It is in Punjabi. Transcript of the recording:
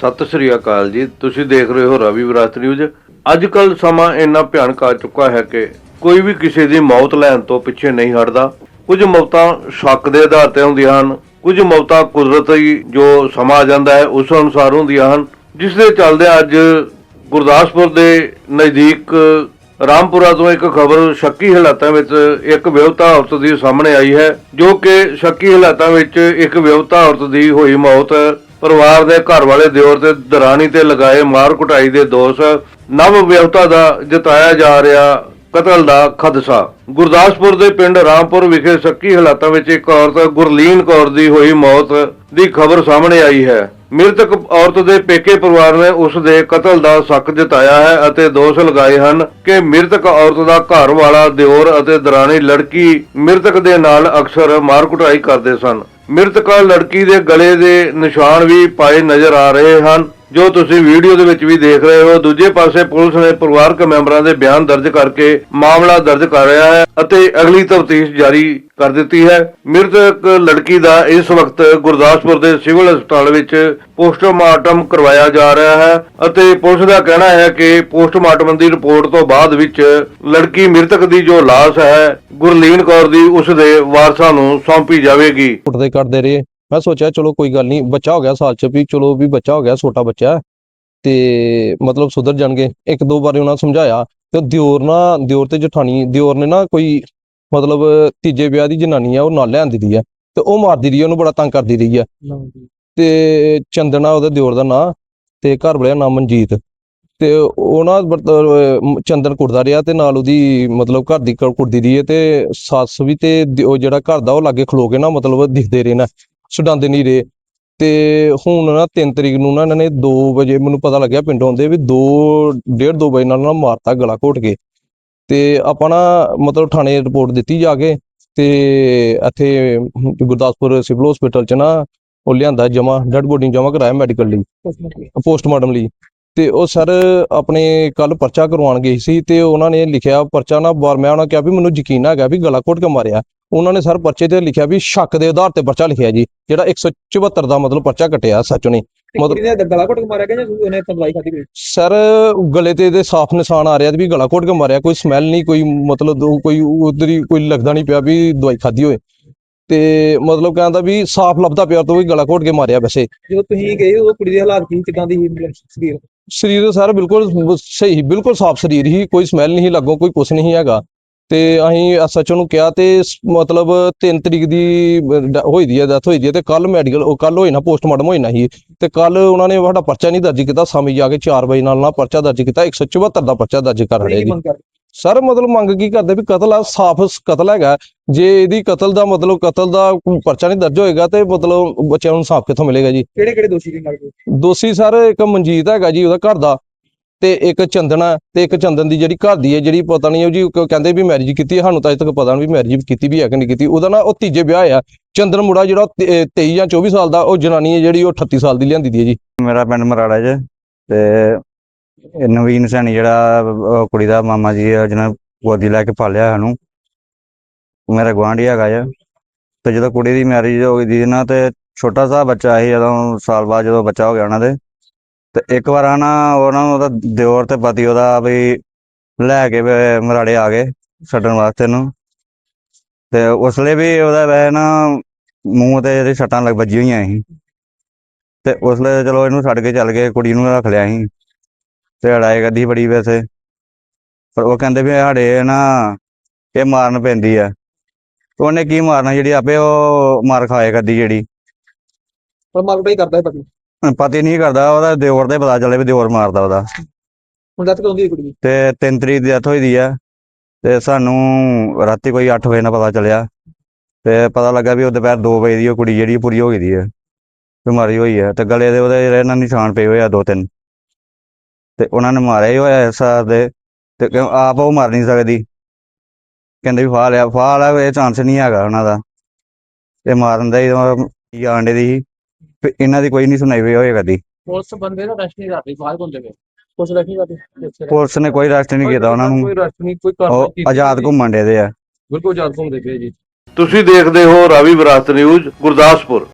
ਸਤਿ ਸ੍ਰੀ ਅਕਾਲ ਜੀ। ਤੁਸੀਂ ਦੇਖ ਰਹੇ ਹੋ ਰਵੀ ਵਿਰਾਸਤ ਨਿਊਜ਼। ਅੱਜ ਕੱਲ ਸਮਾਂ ਇੰਨਾ ਭਿਆਨਕ ਆ ਚੁੱਕਾ ਹੈ ਕਿ ਕੋਈ ਵੀ ਕਿਸੇ ਦੀ ਮੌਤ ਲੈਣ ਤੋਂ ਪਿੱਛੇ ਨਹੀਂ ਹਟਦਾ। ਕੁਝ ਮੌਤਾਂ ਸ਼ੱਕ ਦੇ ਆਧਾਰ ਤੇ ਹੁੰਦੀਆਂ ਹਨ। ਕੁਝ ਮੌਤਾਂ ਕੁਦਰਤੀ ਜੋ ਸਮਾਂ ਆ ਜਾਂਦਾ ਹੈ, ਉਸ ਅਨੁਸਾਰ ਹੁੰਦੀਆਂ ਹਨ। ਜਿਸ ਦੇ ਚੱਲਦੇ ਅੱਜ ਗੁਰਦਾਸਪੁਰ ਦੇ ਨਜ਼ਦੀਕ ਰਾਮਪੁਰਾ ਤੋਂ ਇੱਕ ਖਬਰ ਸ਼ੱਕੀ ਹਾਲਾਤਾਂ ਵਿੱਚ ਇੱਕ ਵਿਆਹੁਤਾ ਔਰਤ ਦੀ ਸਾਹਮਣੇ ਆਈ ਹੈ, ਜੋ ਕਿ ਸ਼ੱਕੀ ਹਾਲਾਤਾਂ ਵਿੱਚ ਇੱਕ ਵਿਆਹੁਤਾ ਔਰਤ ਦੀ ਹੋਈ ਮੌਤ ਪਰਿਵਾਰ ਦੇ ਘਰ ਵਾਲੇ ਦਿਓਰ ਤੇ ਦਰਾਣੀ ਤੇ ਲਗਾਏ ਮਾਰ ਕੁਟਾਈ ਦੇ ਦੋਸ਼, ਨਵ ਵਿਆਹੁਤਾ ਦਾ ਜਤਾਇਆ ਜਾ ਰਿਹਾ ਕਤਲ ਦਾ ਖਦਸ਼ਾ। ਗੁਰਦਾਸਪੁਰ ਦੇ ਪਿੰਡ ਰਾਮਪੁਰ ਵਿਖੇ ਸ਼ੱਕੀ ਹਾਲਾਤਾਂ ਵਿੱਚ ਇੱਕ ਔਰਤ ਗੁਰਲੀਨ ਕੌਰ ਦੀ ਹੋਈ ਮੌਤ ਦੀ ਖਬਰ ਸਾਹਮਣੇ ਆਈ ਹੈ। ਮ੍ਰਿਤਕ ਔਰਤ ਦੇ ਪੇਕੇ ਪਰਿਵਾਰ ਨੇ ਉਸ ਦੇ ਕਤਲ ਦਾ ਸ਼ੱਕ ਜਤਾਇਆ ਹੈ ਅਤੇ ਦੋਸ਼ ਲਗਾਏ ਹਨ ਕਿ ਮ੍ਰਿਤਕ ਔਰਤ ਦਾ ਘਰ ਵਾਲਾ ਦਿਓਰ ਅਤੇ ਦਰਾਣੀ ਲੜਕੀ ਮ੍ਰਿਤਕ ਦੇ ਨਾਲ ਅਕਸਰ ਮਾਰ ਕੁਟਾਈ ਕਰਦੇ ਸਨ। ਮ੍ਰਿਤਕ ਲੜਕੀ ਦੇ ਗਲੇ ਦੇ ਨਿਸ਼ਾਨ ਵੀ ਪਾਏ ਨਜ਼ਰ ਆ ਰਹੇ ਹਨ। ਜੋ ਤੁਸੀਂ ਵੀਡੀਓ ਦੇ ਵਿੱਚ ਵੀ ਦੇਖ ਰਹੇ ਹੋ, ਦੂਜੇ ਪਾਸੇ ਪੁਲਿਸ ਨੇ ਪਰਿਵਾਰਕ ਮੈਂਬਰਾਂ ਦੇ ਬਿਆਨ ਦਰਜ ਕਰਕੇ ਮਾਮਲਾ ਦਰਜ ਕਰ ਰਿਹਾ ਹੈ ਅਤੇ ਅਗਲੀ ਤਫਤੀਸ਼ ਜਾਰੀ ਕਰ ਦਿੱਤੀ ਹੈ। ਮ੍ਰਿਤਕ ਲੜਕੀ ਦਾ ਇਸ ਵਕਤ ਗੁਰਦਾਸਪੁਰ ਦੇ ਸਿਵਲ ਹਸਪਤਾਲ ਵਿੱਚ ਪੋਸਟਮਾਰਟਮ ਕਰਵਾਇਆ ਜਾ ਰਿਹਾ ਹੈ ਅਤੇ ਪੁਲਿਸ ਦਾ ਕਹਿਣਾ ਹੈ ਕਿ ਪੋਸਟਮਾਰਟਮ ਦੀ ਰਿਪੋਰਟ ਤੋਂ ਬਾਅਦ ਵਿੱਚ ਲੜਕੀ ਮ੍ਰਿਤਕ ਦੀ ਜੋ ਲਾਸ਼ ਹੈ, ਗੁਰਲੀਨ ਕੌਰ ਦੀ ਉਸ ਦੇ ਵਾਰਸਾਂ ਨੂੰ ਸੌਂਪੀ ਜਾਵੇਗੀ। ਕੁੱਟਦੇ ਕੱਟਦੇ ਰਹੇ। ਮੈਂ ਸੋਚਿਆ ਚਲੋ ਕੋਈ ਗੱਲ ਨਹੀਂ ਬੱਚਾ ਹੋ ਗਿਆ ਸਾਲ ਚ ਵੀ ਚਲੋ ਵੀ ਬੱਚਾ ਹੋ ਗਿਆ ਛੋਟਾ ਬੱਚਾ। ਤੇ ਮਤਲਬ ਸੁਧਰ ਜਾਣਗੇ। ਇੱਕ ਦੋ ਵਾਰੀ ਉਹਨਾਂ ਸਮਝਾਇਆ ਤੇ ਦਿਓਰ ਨਾ ਦਿਓਰ ਤੇ ਜਠਾਣੀ ਦਿਓਰ ਨੇ ਨਾ ਕੋਈ ਮਤਲਬ ਤੀਜੇ ਵਿਆਹ ਦੀ ਜਨਾਨੀ ਆ ਉਹ ਨਾਲ ਲਿਆਂਦੀ ਦੀ ਆ। ਤੇ ਉਹ ਮਾਰਦੀ ਰਹੀ ਉਹਨੂੰ ਬੜਾ ਤੰਗ ਕਰਦੀ ਰਹੀ ਆ। ਤੇ ਚੰਦਨਾ ਉਹਦੇ ਦਿਓਰ ਦਾ ਨਾਂ ਤੇ ਘਰ ਵਾਲਿਆ ਨਾਮ ਮਨਜੀਤ। ਤੇ ਉਹ ਨਾ ਚੰਦਨ ਕੁੱਟਦਾ ਰਿਹਾ ਤੇ ਨਾਲ ਉਹਦੀ ਮਤਲਬ ਘਰ ਦੀ ਕ- ਕੁੱਟਦੀ ਰਹੀ ਤੇ ਸੱਸ ਵੀ ਤੇ ਉਹ ਜਿਹੜਾ ਘਰ ਦਾ ਉਹ ਲਾਗੇ ਖਲੋ ਕੇ ਨਾ ਮਤਲਬ ਦਿਖਦੇ ਰਹੇ ਨਾ। ਛਡਾਉਂਦੇ ਨਹੀਂ ਰਹੇ। ਤੇ ਹੁਣ ਨਾ 3 ਤਰੀਕ ਨੂੰ ਨਾ ਇਹਨਾਂ ਨੇ 2 ਵਜੇ ਮੈਨੂੰ ਪਤਾ ਲੱਗਿਆ ਪਿੰਡੋਂ ਆਉਂਦੇ ਵੀ 2 1:30 2 ਵਜੇ ਨਾਲ ਨਾ ਮਾਰਤਾ ਗਲਾ ਘੋਟ ਕੇ। ਤੇ ਆਪਾਂ ਨਾ ਮਤਲਬ ਥਾਣੇ ਰਿਪੋਰਟ ਦਿੱਤੀ ਜਾ ਕੇ ਤੇ ਇੱਥੇ ਗੁਰਦਾਸਪੁਰ ਸਿਵਲ ਹਸਪੀਟਲ ਚ ਨਾ ਉਹ ਲਿਆਂਦਾ ਜਮਾ ਡੈਡ ਬੋਡੀ ਜਮਾ ਕਰਾਇਆ ਮੈਡੀਕਲ ਲਈ, ਪੋਸਟਮਾਰਟਮ ਲਈ। ਤੇ ਉਹ ਸਰ ਆਪਣੇ ਕੱਲ ਪਰਚਾ ਕਰਵਾਉਣ ਗਏ ਸੀ ਤੇ ਉਹਨਾਂ ਨੇ ਲਿਖਿਆ, ਪਰਚਾ ਨਾ ਬਾਰ ਮੈਂ ਉਹਨਾਂ ਕਿਹਾ ਵੀ ਮੈਨੂੰ ਯਕੀਨ ਹੈਗਾ ਵੀ ਗਲਾ ਘੋਟ ਕੇ ਮਾਰਿਆ। ਉਹਨਾਂ ਨੇ ਸਰ ਪਰਚੇ ਤੇ ਲਿਖਿਆ ਵੀ ਸ਼ੱਕ ਦੇ ਆਧਾਰ ਤੇ ਪਰਚਾ ਲਿਖਿਆ ਜੀ ਜਿਹੜਾ 174 ਦਾ ਮਤਲਬ ਪਰਚਾ ਕੱਟਿਆ ਸੱਚ ਨੇ ਮਤਲਬ- ਗਲਾ ਘੁੱਟ ਕੇ ਮਾਰਿਆ ਗਿਆ ਜਾਂ ਉਹਨੇ ਤੰਬਲਾਈ ਖਾਦੀ ਕੋਈ ਸਰ ਗਲੇ ਤੇ ਇਹਦੇ ਸਾਫ਼ ਨਿਸ਼ਾਨ ਆ ਰਿਹਾ ਵੀ ਗਲਾ ਘੋਟ ਕੇ ਮਾਰਿਆ ਕੋਈ ਸਮੈਲ ਨਹੀਂ ਕੋਈ ਮਤਲਬ ਉਹ ਕੋਈ ਉਧਰ ਕੋਈ ਲੱਗਦਾ ਨਹੀਂ ਪਿਆ ਵੀ ਦਵਾਈ ਖਾਦੀ ਹੋਏ ਤੇ ਮਤਲਬ ਕਹਿੰਦਾ ਵੀ ਸਾਫ਼ ਲੱਭਦਾ ਪਿਆ ਤੋਂ ਵੀ ਗਲਾ ਘੋਟ ਕੇ ਮਾਰਿਆ ਵੈਸੇ। ਜਦੋਂ ਤੁਸੀਂ ਗਏ ਉਦੋਂ ਕੁੜੀ ਦੇ ਹਾਲਾਤ ਕੀ ਕਿਦਾਂ ਦੀ ਸਰੀਰ? ਸਰੀਰ ਸਰ ਬਿਲਕੁਲ ਸਹੀ ਬਿਲਕੁਲ ਸਾਫ਼ ਸਰੀਰ ਹੀ ਕੋਈ ਸਮੈਲ ਨਹੀਂ ਲੱਗੋ ਕੋਈ ਕੁਛ ਨਹੀਂ ਹੈਗਾ। ਤੇ ਅਸੀਂ ਐਸਐਚਓ ਨੂੰ ਕਿਹਾ ਤੇ ਸ- ਮਤਲਬ 3 ਤਰੀਕ ਦੀ ਡ- ਹੋਈ ਦੀ ਹੈ ਡੈਥ ਹੋਈ ਦੀ ਹੈ ਤੇ ਕੱਲ ਮੈਡੀਕਲ ਉਹ ਕੱਲ ਹੋਈ ਨਾ ਪੋਸਟਮਾਰਟਮ ਹੋਈ ਨਾ ਸੀ। ਤੇ ਕੱਲ ਉਹਨਾਂ ਨੇ ਸਾਡਾ ਪਰਚਾ ਨਹੀਂ ਦਰਜ ਕੀਤਾ ਸ਼ਾਮੀ ਜਾ ਕੇ 4 ਵਜੇ ਨਾਲ ਨਾ ਪਰਚਾ ਦਰਜ ਕੀਤਾ 174 ਦਾ ਪਰਚਾ ਦਰਜ ਕਰ ਰਿਹਾ ਜੀ। ਸਰ ਮਤਲਬ ਮੰਗ ਕੀ ਕਰਦੇ ਵੀ ਕਤਲ ਆ ਸਾਫ਼ ਸ- ਕਤਲ ਹੈਗਾ। ਜੇ ਇਹਦੀ ਕਤਲ ਦਾ ਮਤਲਬ ਕਤਲ ਦਾ ਕੋਈ ਪਰਚਾ ਨਹੀਂ ਦਰਜ ਹੋਏਗਾ ਤੇ ਮਤਲਬ ਬੱਚਿਆਂ ਨੂੰ ਇਨਸਾਫ ਕਿੱਥੋਂ ਮਿਲੇਗਾ ਜੀ? ਕਿਹੜੇ ਕਿਹੜੇ ਦੋਸ਼ੀ ਦੋਸ਼ੀ ਸਰ ਇੱਕ ਮਨਜੀਤ ਹੈਗਾ ਜੀ ਉਹਦਾ ਘਰ ਦਾ। ਤੇ ਇੱਕ ਚੰਦਨ ਹੈ ਤੇ ਇੱਕ ਚੰਦਨ ਦੀ ਜਿਹੜੀ ਘਰ ਦੀ ਹੈ, ਜਿਹੜੀ ਪਤਾ ਨਹੀਂ ਉਹ ਜੀ ਕਹਿੰਦੇ ਵੀ ਮੈਰਿਜ ਕੀਤੀ ਹੈ, ਸਾਨੂੰ ਤਾਂ ਅਜੇ ਤੱਕ ਪਤਾ ਨਹੀਂ ਵੀ ਮੈਰਿਜ ਕੀਤੀ ਵੀ ਹੈ ਕਿ ਨਹੀਂ ਕੀਤੀ। ਉਹਦਾ ਨਾ ਉਹ ਤੀਜੇ ਵਿਆਹ ਆ ਚੰਦਨ ਮੁੰਡਾ ਜਿਹੜਾ ਉਹ 23 ਜਾਂ 24 ਸਾਲ ਦਾ, ਉਹ ਜਨਾਨੀ ਹੈ ਜਿਹੜੀ ਉਹ 38 ਸਾਲ ਦੀ ਲਿਆਂਦੀ ਦੀ ਹੈ ਜੀ। ਮੇਰਾ ਪਿੰਡ ਮਰਾੜਾ ਜੇ ਤੇ ਨਵੀਨ ਸੈਣੀ ਜਿਹੜਾ ਕੁੜੀ ਦਾ ਮਾਮਾ ਜੀ ਆ, ਜਿਹਨੇ ਗੋਦੀ ਲੈ ਕੇ ਪਾਲਿਆ ਸਾਨੂੰ। ਮੇਰਾ ਗੁਆਂਢੀ ਹੈਗਾ ਆ। ਤੇ ਜਦੋਂ ਕੁੜੀ ਦੀ ਮੈਰਿਜ ਹੋ ਗਈ ਦੀ ਨਾ ਤੇ ਛੋਟਾ ਸਾ ਬੱਚਾ ਸੀ, ਜਦੋਂ ਸਾਲ ਬਾਅਦ ਜਦੋਂ ਬੱਚਾ ਹੋ ਗਿਆ ਉਹਨਾਂ ਦੇ ਤੇ ਇੱਕ ਵਾਰ ਨਾ ਉਹਨਾਂ ਨੂੰ ਉਹਦਾ ਦਿਓਰ ਤੇ ਪਤੀ ਉਹਦਾ ਵੀ ਲੈ ਕੇ ਮਰਾੜੇ ਆ ਗਏ ਛੱਡਣ ਵਾਸਤੇ ਨੂੰ। ਤੇ ਉਸ ਲਈ ਵੀ ਉਹਦਾ ਵੈਸੇ ਨਾ ਮੂੰਹ ਤੇ ਇਹਦੇ ਸੱਟਾਂ ਲੱਗ ਵੱਜੀ ਹੋਈਆਂ ਸੀ। ਤੇ ਉਸ ਲਈ ਚਲੋ ਇਹਨੂੰ ਛੱਡ ਕੇ ਚੱਲ ਗਏ, ਕੁੜੀ ਨੂੰ ਰੱਖ ਲਿਆ ਸੀ। ਤੇ ਲੜਾਈ ਕਰਦੀ ਬੜੀ ਵੈਸੇ। ਪਰ ਉਹ ਕਹਿੰਦੇ ਵੀ ਸਾਡੇ ਨਾ ਇਹ ਮਾਰਨ ਪੈਂਦੀ ਆ। ਤੇ ਉਹਨੇ ਕੀ ਮਾਰਨਾ ਜਿਹੜੀ ਆਪੇ ਉਹ ਮਾਰ ਖਾਏ ਕਰਦੀ ਜਿਹੜੀ। ਪਰ ਮਾਰਕਟਾਈ ਕਰਦਾ ਹੈ ਪਤੀ ਪਤੀ ਨਹੀਂ ਕਰਦਾ ਉਹਦਾ ਦਿਓਰ ਦੇ ਪਤਾ ਚੱਲੇ ਵੀ ਦਿਓਰ ਮਾਰਦਾ ਉਹਦਾ ਹੁਣ ਦੱਸ ਕਦੋਂ ਦੀ ਹੈ ਕੁੜੀ ਦੀ? ਤੇ 3 ਤਰੀਕ ਦੀ ਡੈਥ ਹੋਈ ਦੀ ਆ ਤੇ ਸਾਨੂੰ ਰਾਤੀ ਕੋਈ 8 ਵਜੇ ਨਾਲ ਪਤਾ ਚੱਲਿਆ ਤੇ ਪਤਾ ਲੱਗਾ ਵੀ ਉਹ ਦੁਪਹਿਰ 2 ਵਜੇ ਦੀ ਉਹ ਕੁੜੀ ਜਿਹੜੀ ਪੂਰੀ ਹੋ ਗਈ ਦੀ ਆ ਬਿਮਾਰੀ ਹੋਈ ਆ ਤੇ ਗਲੇ ਦੇ ਉਹਦੇ ਜਿਹੜੇ ਨਾ ਨਿਸ਼ਾਨ ਪਏ ਹੋਏ ਆ ਦੋ ਤਿੰਨ ਤੇ ਉਹਨਾਂ ਨੇ ਮਾਰਿਆ ਹੀ ਹੋਇਆ ਸਾਰ ਦੇ ਤੇ ਕਿਉਂ ਆਪ ਉਹ ਮਰ ਨਹੀਂ ਸਕਦੀ ਕਹਿੰਦੇ ਵੀ ਫਾਹ ਲਿਆ ਫਾਹ ਲਿਆ ਇਹ ਚਾਂਸ ਨਹੀਂ ਹੈਗਾ ਉਹਨਾਂ ਦਾ ਤੇ ਮਾਰਨ ਦਾ ਹੀ ਆਂਡੇ ਦੀ ਸੀ। ਇਹਨਾਂ ਦੀ ਕੋਈ ਨਹੀਂ ਸੁਣਾਈ ਹੋਈ ਹੋਏ ਕਦੀ ਪੁਲਿਸ ਬੰਦੇ ਦਾ ਰੈਸਟ ਨਹੀਂ ਕਰਦੀ ਬਾਹਰ ਘੁੰਮਦੇ ਪਏ। ਪੁਲਿਸ ਰੈਸਟ ਨਹੀਂ ਕਰਦੀ ਪੁਲਿਸ ਨੇ ਕੋਈ ਰੈਸਟ ਨਹੀਂ ਕੀਤਾ ਉਹਨਾਂ ਨੂੰ। ਕੋਈ ਰੈਸਟ ਨਹੀਂ ਕੋਈ ਉਹ ਆਜ਼ਾਦ ਘੁੰਮਣ ਦੇ ਦੇ ਆ। ਬਿਲਕੁਲ ਆਜ਼ਾਦ ਘੁੰਮਦੇ ਪਏ ਜੀ। ਤੁਸੀਂ ਦੇਖਦੇ ਹੋ ਰਾਵੀ ਵਿਰਾਸਤ ਨਿਊਜ਼ ਗੁਰਦਾਸਪੁਰ।